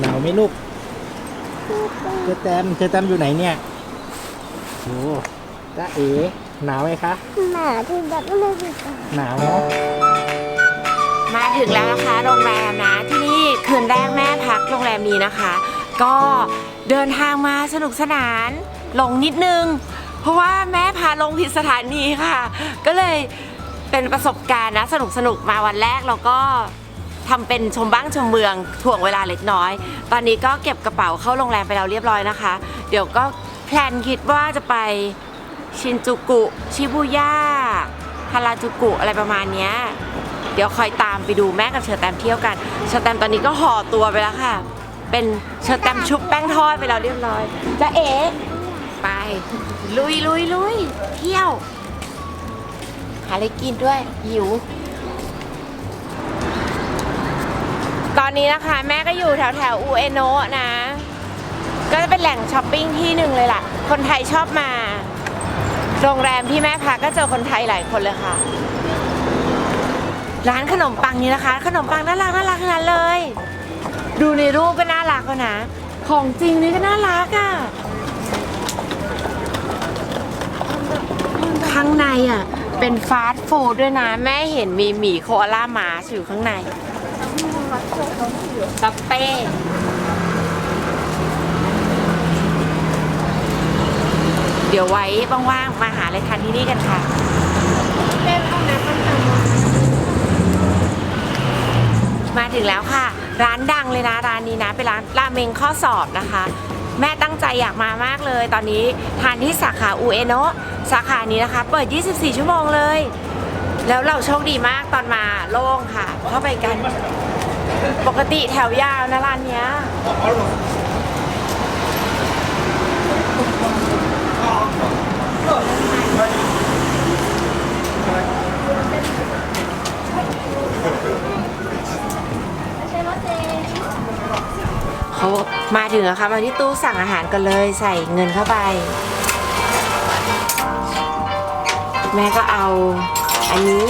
หนาวไหมลูกเจแตมเจแตมอยู่ไหนเนี่ยโอ้จ้าเอ๋หนาวไหมคะหมาที่แบบไม่ได้สิหนาวเนาะมาถึงแล้วนะคะโรงแรมนะที่นี่คืนแรกแม่พักโรงแรมนี้นะคะ ก็เดินทางมาสนุกสนานลงนิดนึง เพราะว่าแม่พาลงผิดสถานีค่ะ ก็เลยเป็นประสบการณ์นะสนุกสนุกมาวันแรกเราก็ ทำเป็นชมบ้างชมเมืองถ่วงเวลาเล็กน้อย ตอนนี้ก็เก็บกระเป๋าเข้าโรงแรมไปแล้วเรียบร้อยนะคะ เดี๋ยวก็แพลนคิดว่าจะไปชินจูกุชิบุย่าฮาราจูกุอะไรประมาณเนี้ยเดี๋ยวคอยตามไปดูแม่กับเชอแตมเที่ยวกัน เชอแตมตอนนี้ก็ห่อตัวไปแล้วค่ะ เป็นเชอแตมชุบแป้งทอดไปแล้วเรียบร้อยจะเอ๋ไป ลุยลุยลุยเที่ยว หาอะไรกินด้วยหิว นี้นะคะ แม่ก็อยู่แถวแถวอูเอโนะนะ ก็จะเป็นแหล่งช้อปปิ้งที่หนึ่งเลยล่ะ คนไทยชอบมา โรงแรมที่แม่พักก็เจอคนไทยหลายคนเลยค่ะ ร้านขนมปังนี้นะคะ ขนมปังน่ารักน่ารักทั้งนั้นเลย ดูในรูปก็น่ารักแล้วนะ ของจริงนี่ก็น่ารักอะ่ะข้างในอะ เป็นฟาสต์ฟู้ดด้วยนะ แม่เห็นมีหมี่โคอาล่าหมาอยู่ข้างใน บัฟเฟ่เดี๋ยวไว้ว่างๆมาหาอะไรทานที่นี่กันค่ะมาถึงแล้วค่ะ ร้านดังเลยนะร้านนี้นะ เป็นร้านราเมงข้อสอบนะคะ แม่ตั้งใจอยากมามากเลย ตอนนี้ทานที่สาขาอูเอโนะสาขานี้นะคะ เปิด 24 ชั่วโมงเลย แล้วเราโชคดีมากตอนมาโล่งค่ะ เข้าไปกัน ปกติแถวยาวนะร้านเนี้ย เขามาถึงอะค่ะมาที่ตู้สั่งอาหารกันเลยใส่เงินเข้าไป แม่ก็เอาอันนี้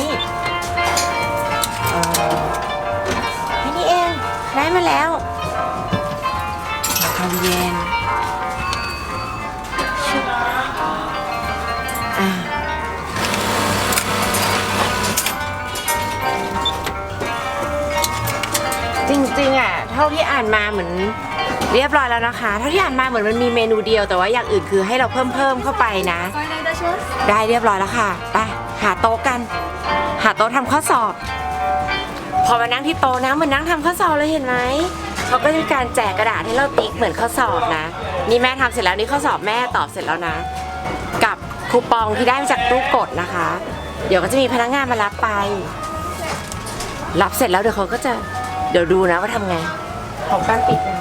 เท่าที่อ่านมาเหมือนเรียบร้อยแล้วนะคะ เท่าที่อ่านมาเหมือนมันมีเมนูเดียวแต่ว่าอย่างอื่นคือให้เราเพิ่มเพิ่มเข้าไปนะ ได้เรียบร้อยแล้วค่ะไปหาโต๊ะกัน หาโต๊ะทำข้อสอบ พอมานั่งที่โต๊ะนะเหมือนนั่งทำข้อสอบเลยเห็นไหมเขาก็จะมีการแจกกระดาษให้เราติ๊กเหมือนข้อสอบนะนี่แม่ทำเสร็จแล้วนี่ข้อสอบแม่ตอบเสร็จแล้วนะ กับคูปองที่ได้มาจากตู้กดนะคะ เดี๋ยวก็จะมีพนักงานมารับไป รับเสร็จแล้วเดี๋ยวเขาก็จะเดี๋ยวดูนะว่าทำไง ของแป้งปิดนะ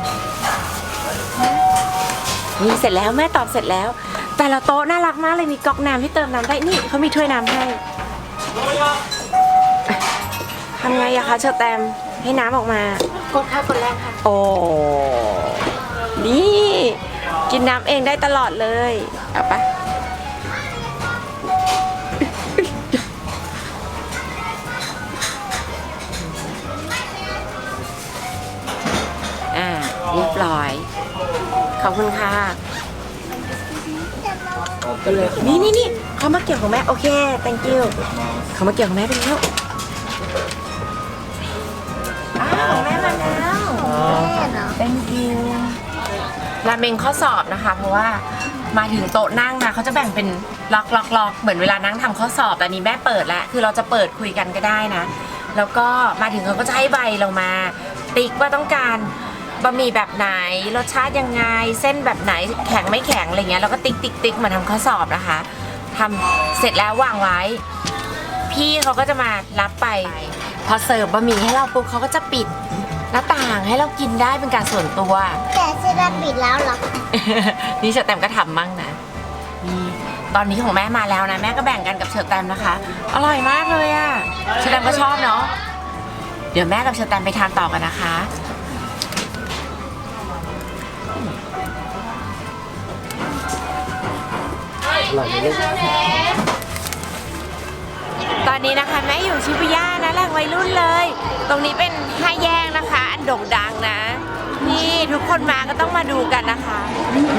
นี่เสร็จแล้วแม่ตอบเสร็จแล้ว แต่ละโต๊ะน่ารักมากเลยมีก๊อกน้ำที่เติมน้ำได้นี่เขามีถ้วยน้ำให้ทำไงอะคะเชอร์แตมให้น้ำออกมา กดค่ะกดแรกค่ะ โอ้ นี่ กินน้ำเองได้ตลอดเลย เอาปะ รียบร้อย ขอบคุณค่ะนี่นี่นี่เขามาเกี่ยวของแม่ โอเค thank you เขามาเกี่ยวของแม่ไปแล้วอ้าวแม่มาแล้วแม่เนาะ thank you ราเมงข้อสอบนะคะ เพราะว่ามาถึงโต๊ะนั่งนะเขาจะแบ่งเป็นล็อกล็อกล็อกเหมือนเวลานั่งทำข้อสอบแต่อันนี้แม่เปิดแล้วคือเราจะเปิดคุยกันก็ได้นะ แล้วก็มาถึงเขาก็จะให้ใบเรามา ติ๊กว่าต้องการ บะหมี่แบบไหน รสชาติยังไง เส้นแบบไหนแข็งไม่แข็งอะไรเงี้ยเราก็ติ๊กติ๊กติ๊กเหมือนทำข้อสอบนะคะทำเสร็จแล้ววางไว้ พี่เขาก็จะมารับไป พอเสิร์ฟบะหมี่ให้เราปุ๊บเขาก็จะปิดหน้าต่างให้เรากินได้เป็นการส่วนตัว แต่เซราปิดแล้วเหรอ นี่เชอร์แตมก็ทำมั่งนะนี่ตอนนี้ของแม่มาแล้วนะ แม่ก็แบ่งกันกับเชอร์แตมนะคะ อร่อยมากเลยอะ่ะเชอร์แตมก็ชอบเนาะเดี๋ยวแม่กับเชอร์แตมไปทานต่อกันนะคะ ร่อยไหมลูกตอนนี้นะคะแม่อยู่ชิบุย่านะแหล่งวัยรุ่นเลย ตรงนี้เป็นห้าแยกนะคะ อันโด่งดังนะนี่ทุกคนมาก็ต้องมาดูกันนะคะ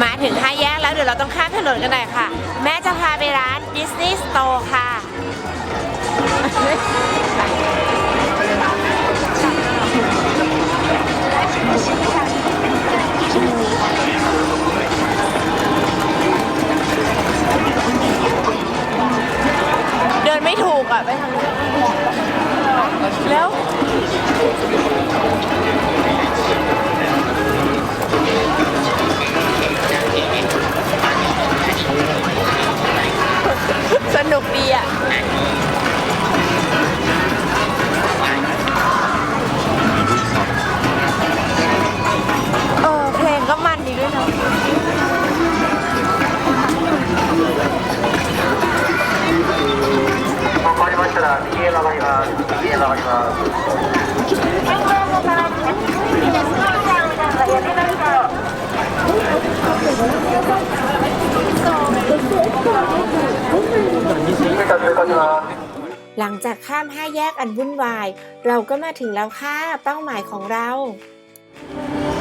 มาถึงห้าแยกแล้วเดี๋ยวเราต้องข้ามถนนกันหน่อยค่ะ แม่จะพาไปร้านดิสนีย์สโตร์ค่ะนุกดีอ่ะ เออ เพลงก็มันดีด้วยเนาะ わかりましたら右へ曲がります右へ曲がります หลังจากข้ามห้าแยกอันวุ่นวาย เราก็มาถึงแล้วค่ะ เป้าหมายของเรา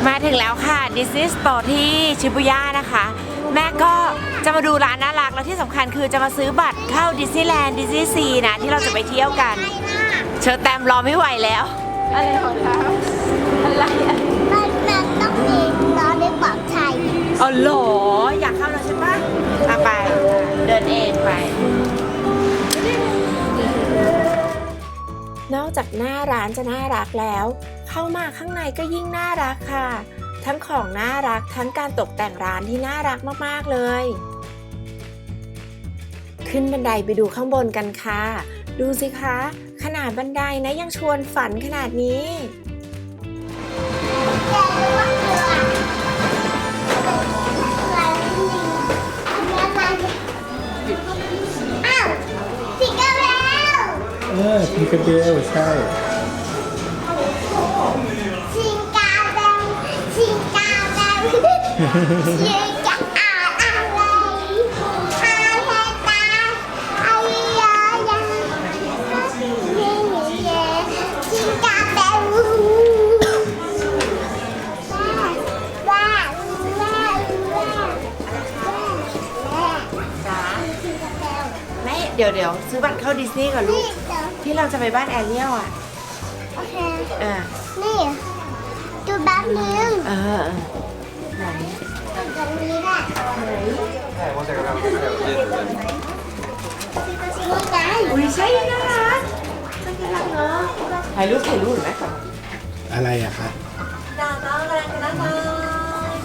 มาถึงแล้วค่ะดิสนีย์สโตร์ที่ชิบุย่านะคะ แม่ก็จะมาดูร้านน่ารัก แล้วที่สำคัญคือจะมาซื้อบัตรเข้าดิสนีย์แลนด์ดิสนีย์ซีนะ ที่เราจะไปเที่ยวกัน เชิญแตมรอไม่ไหวแล้ว อะไรของเขาอะไรอะมันมันต้องมีตอนได้ปลอดภัยอ๋อเหรออยากเข้าแล้วใช่ปะอะไป เดินเองไป นอกจากหน้าร้านจะน่ารักแล้ว เข้ามาข้างในก็ยิ่งน่ารักค่ะ ทั้งของน่ารักทั้งการตกแต่งร้านที่น่ารักมากๆเลย ขึ้นบันไดไปดูข้างบนกันค่ะ ดูสิคะ ขนาดบันไดนะยังชวนฝันขนาดนี้ ออมีกระเบลใช่สิงกาเบลสิงกาเบลสิงกาอะไรอาเลตาอายยายังเย่เย่เย่สิงกาเบลแม่แม่แม่แม่แม่าสิงกาเบลไม่ เดี๋ยวเดี๋ยวซื้อบัตรเข้าดิสนีย์ก่อนลูก ที่เราจะไปบ้านแอเรียลอะ โอเค อ่านี่ดูแป๊บนึงเออเออไหนตรงนี้แหละนี่ไงอุ้ยใช่น่ารักน่ารักเนาะถ่ายรูปถ่ายรูปเห็นไหมครับอะไรอะคะน่ารักน่ารักน่ารัก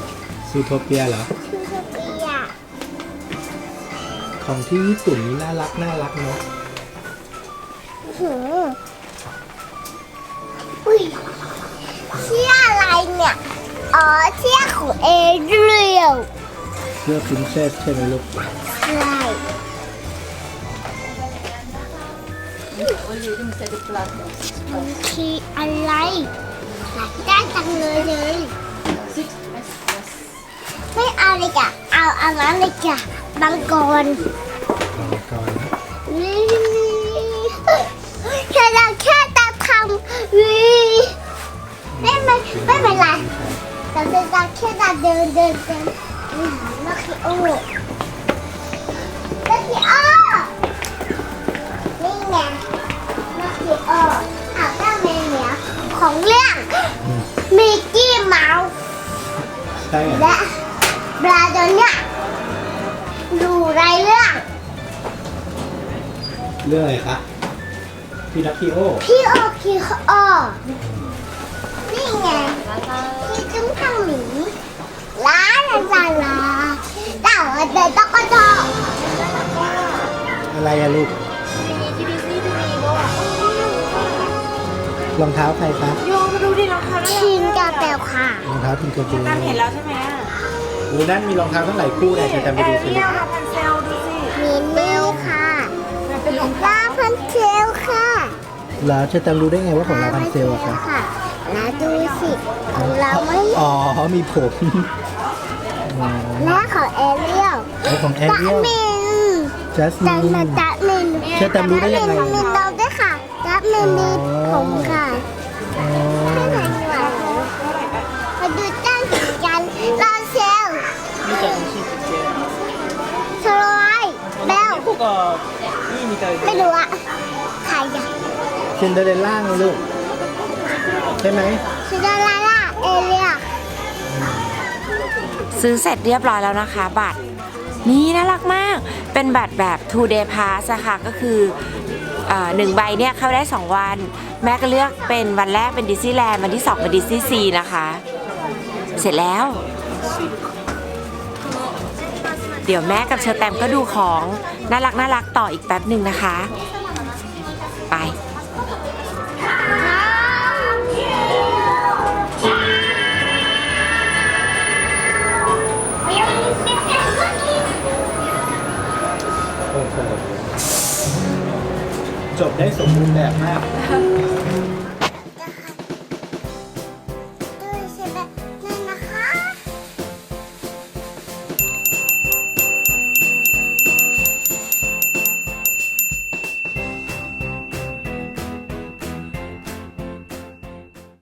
ซูโทเปียเหรอ คือสเปียของที่ญี่ปุ่นนี่น่ารักน่ารักเนาะ หืออุ้ยเชี่ยอะไรเนี่ย อ๋อเชี่ยของเอเรียลเพื่อพินเซสใช่ไหมลูกใช่มันคืออะไรอยากได้จังเลยเลย ไม่เอาเลยจ้ะเอาอันนั้นเลยจ้ะบังกรลองก่อนนะ ไม่ไม่ไม่เป็นไรแต่เราแค่เดินเดินเดินอืมนักขี้โอ้นักขี้โอนี่ไงนักขี้โอเอาเจ้าแมวเหนียของเรื่องมิกกี้เมาส์ใช่และปลาตัวเนี้ยดูไรเรื่อง เรื่องอะไรคะ พี่นักคีโอพี่โอพี่โอนี่ไงพี่จุ้งทางหมีลาลาลาลาเต่าเดินตะกะจออะไรอะลูกรองเท้าใครคะโยมาดูดิรองเท้าน่ารักชินกาเปลค่ะรองเท้าทิงเกอร์เบลตามเห็นแล้วใช่ไหมอะดูนั่นมีรองเท้าทั้งหลายคู่เลยจะจำไปแอดูสิเรียลค่ะพันเซลดูสิมีนี่ค่ะมันเป็นรองลาพันเทลค่ะ แล้วเชตแตมรู้ได้ไงว่าของเราทำเซลล์อะคะค่ะนะดูสิของเราไม่อ๋อ มีผมอ๋อแม่ของแอเรียลไอ้ของแอตะเรียลเมนจัสมิแต่น มาตะเมนเชื่อแตมรู้ได้ยังไงจัสมินมีเตาด้วยค่ะจัสมินมีผมค่ะอ๋อ มาดูจ้างถึงกันเราเซลล์みたいにしいってสโลไลเบล言ってあの子がいいみたいでไม่รู้อะ ซินเดอเรลล่าไงลูกใช่ไหมซินเดอเรลล่าเอเลียซื้อเสร็จเรียบร้อยแล้วนะคะ บัตรนี่น่ารักมาก เป็นบัตรแบบ two day pass ะค่ะก็คือเออหนึ่งใบเนี่ยเข้าได้ 2 วัน แม่ก็เลือกเป็นวันแรกเป็นดิสนีย์แลนด์วันที่ 2 เป็นดิสนีย์ซีนะคะ เสร็จแล้ว เดี๋ยวแม่กับเชอร์แตมก็ดูของ น่ารักน่ารักต่ออีกแป๊บหนึ่งนะคะ ไป จบได้สมบูรณ์แบบมาก